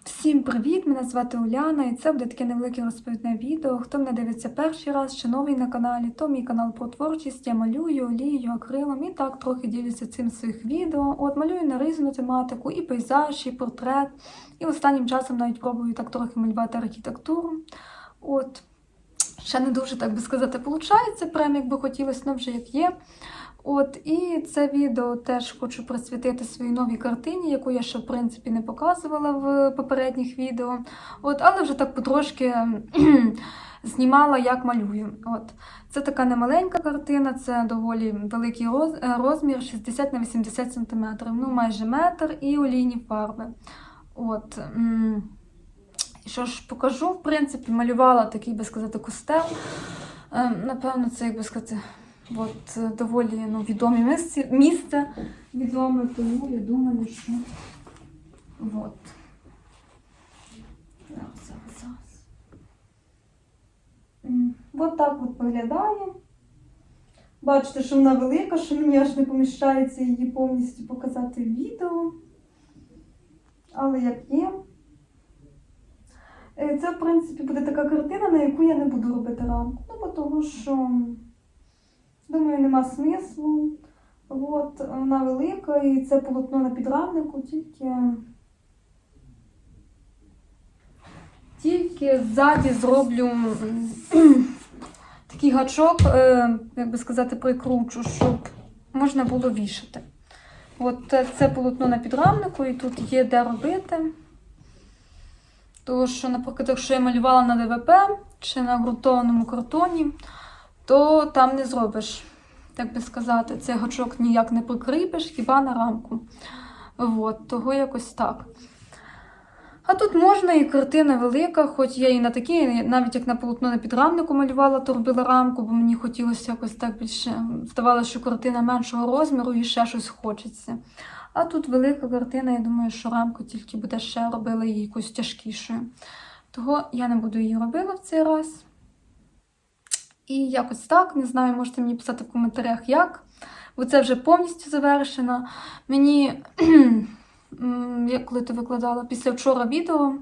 Всім привіт! Мене звати Уляна, і це буде таке невелике розповідне відео. Хто мене дивиться перший раз чи новий на каналі, то мій канал про творчість. Я малюю, олією, акрилом і так трохи ділюся цим своїх відео. От малюю на різну тематику, і пейзаж, і портрет. І останнім часом навіть пробую так трохи малювати архітектуру. От. Ще не дуже, так би сказати, виходить, прям як би хотілося, але вже як є. От, і це відео теж хочу присвятити своїй новій картині, яку я ще, в принципі, не показувала в попередніх відео. От, але вже так потрошки знімала, як малюю. От. Це така немаленька картина, це доволі великий е, розмір 60 на 80 см, ну майже метр і олійні фарби. От. що ж покажу, в принципі, малювала такий, би сказати, костел. Ем, Напевно, це, як би сказати, от, е, доволі ну, відомі місце, відоме, тому я думаю, що от. От так от виглядає. Бачите, що вона велика, що мені аж не поміщається її повністю показати в відео. Але як є. Е, Це, в принципі, буде така картина, на яку я не буду робити рамку. Ну, того, що, думаю, нема смислу. От, вона велика, і це полотно на підрамнику, тільки. Тільки ззаді зроблю такий гачок, е, як би сказати, прикручу, щоб можна було вішати. От це полотно на підрамнику, і тут є де робити. Тому що, наприклад, якщо я малювала на ДВП чи на ґрунтованому картоні, то там не зробиш, так би сказати, цей гачок ніяк не прикріпиш, хіба на рамку. От, того якось так. А тут можна і картина велика, хоч я і на такі, навіть як на полотно на підрамнику малювала, то робила рамку, бо мені хотілося якось так більше. Здавалося, що картина меншого розміру і ще щось хочеться. А тут велика картина, я думаю, що рамку тільки буде ще робила її якось тяжкішою. Того я не буду її робила в цей раз. І якось так, не знаю, можете мені писати в коментарях, як. Бо це вже повністю завершено. Мені, м, я коли ти викладала після вчора відео,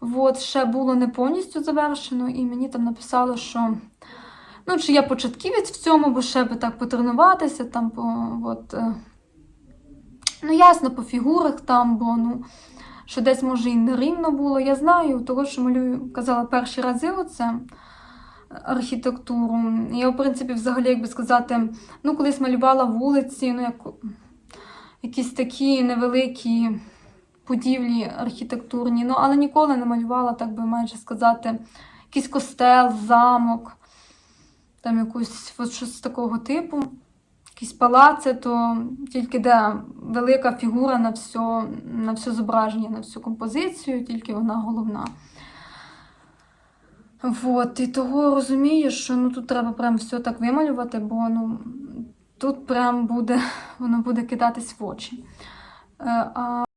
от, ще було не повністю завершено, і мені там написали, що ну, чи я початківець в цьому, бо ще би так потренуватися, там по от. е, Ну, ясно, по фігурах там, бо ну, що десь може і не рівно було. Я знаю, того, що малюю, казала перші рази оце архітектуру. Я, в принципі, взагалі, як би сказати, ну, колись малювала вулиці, ну, як якісь такі невеликі будівлі архітектурні, ну, але ніколи не малювала, так би майже сказати, якийсь костел, замок, там якусь от щось такого типу якісь палаци, то тільки де велика фігура на все, на все зображення, на всю композицію, тільки вона головна. От, і того розумію, що ну, тут треба прям все так вималювати, бо ну, тут прям буде, воно буде кидатись в очі. Е, А